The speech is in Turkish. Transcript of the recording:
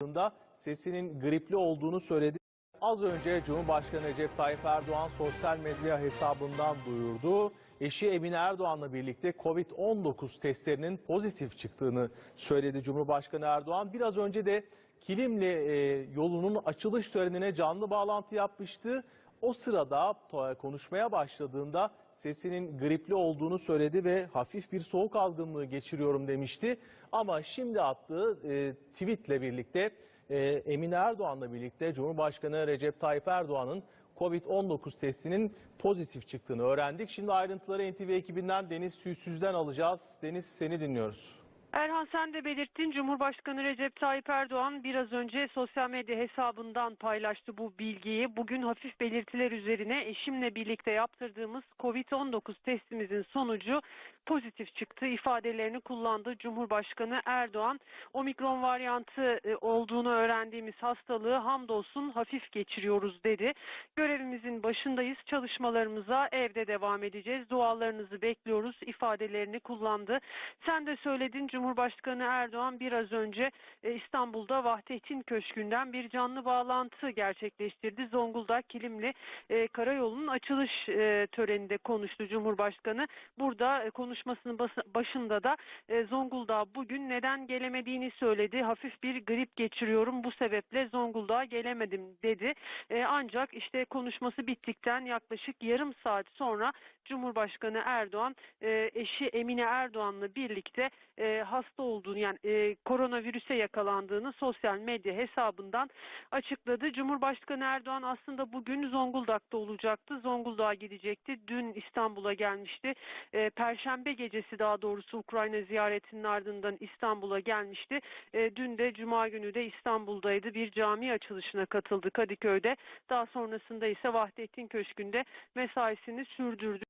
da sesinin gripli olduğunu söyledi. Az önce Cumhurbaşkanı Recep Tayyip Erdoğan sosyal medya hesabından duyurdu. Eşi Emine Erdoğan'la birlikte Covid-19 testlerinin pozitif çıktığını söyledi Cumhurbaşkanı Erdoğan. Biraz önce de Kilimli e, yolunun açılış törenine canlı bağlantı yapmıştı. O sırada konuşmaya başladığında sesinin gripli olduğunu söyledi ve hafif bir soğuk algınlığı geçiriyorum demişti. Ama şimdi attığı e, tweetle birlikte e, Emine Erdoğan'la birlikte Cumhurbaşkanı Recep Tayyip Erdoğan'ın Covid-19 testinin pozitif çıktığını öğrendik. Şimdi ayrıntıları NTV ekibinden Deniz Tüysüz'den alacağız. Deniz seni dinliyoruz. Erhan sen de belirttin Cumhurbaşkanı Recep Tayyip Erdoğan biraz önce sosyal medya hesabından paylaştı bu bilgiyi. Bugün hafif belirtiler üzerine eşimle birlikte yaptırdığımız Covid-19 testimizin sonucu pozitif çıktı ifadelerini kullandı Cumhurbaşkanı Erdoğan. Omikron varyantı e, olduğunu öğrendiğimiz hastalığı hamdolsun hafif geçiriyoruz dedi. Görevimizin başındayız. Çalışmalarımıza evde devam edeceğiz. Dualarınızı bekliyoruz ifadelerini kullandı. Sen de söyledin Cumhurbaşkanı Erdoğan biraz önce e, İstanbul'da Vahdettin Köşkü'nden bir canlı bağlantı gerçekleştirdi. Zonguldak Kilimli e, Karayolu'nun açılış e, töreninde konuştu Cumhurbaşkanı. Burada konuşmasının başında da Zonguldak'a bugün neden gelemediğini söyledi. Hafif bir grip geçiriyorum bu sebeple Zonguldak'a gelemedim dedi. Ancak işte konuşması bittikten yaklaşık yarım saat sonra Cumhurbaşkanı Erdoğan e, eşi Emine Erdoğan'la birlikte e, hasta olduğunu yani e, koronavirüse yakalandığını sosyal medya hesabından açıkladı. Cumhurbaşkanı Erdoğan aslında bugün Zonguldak'ta olacaktı. Zonguldak'a gidecekti. Dün İstanbul'a gelmişti. E, Perşembe gecesi daha doğrusu Ukrayna ziyaretinin ardından İstanbul'a gelmişti. E, dün de Cuma günü de İstanbul'daydı. Bir cami açılışına katıldı Kadıköy'de. Daha sonrasında ise Vahdettin Köşkü'nde mesaisini sürdürdü.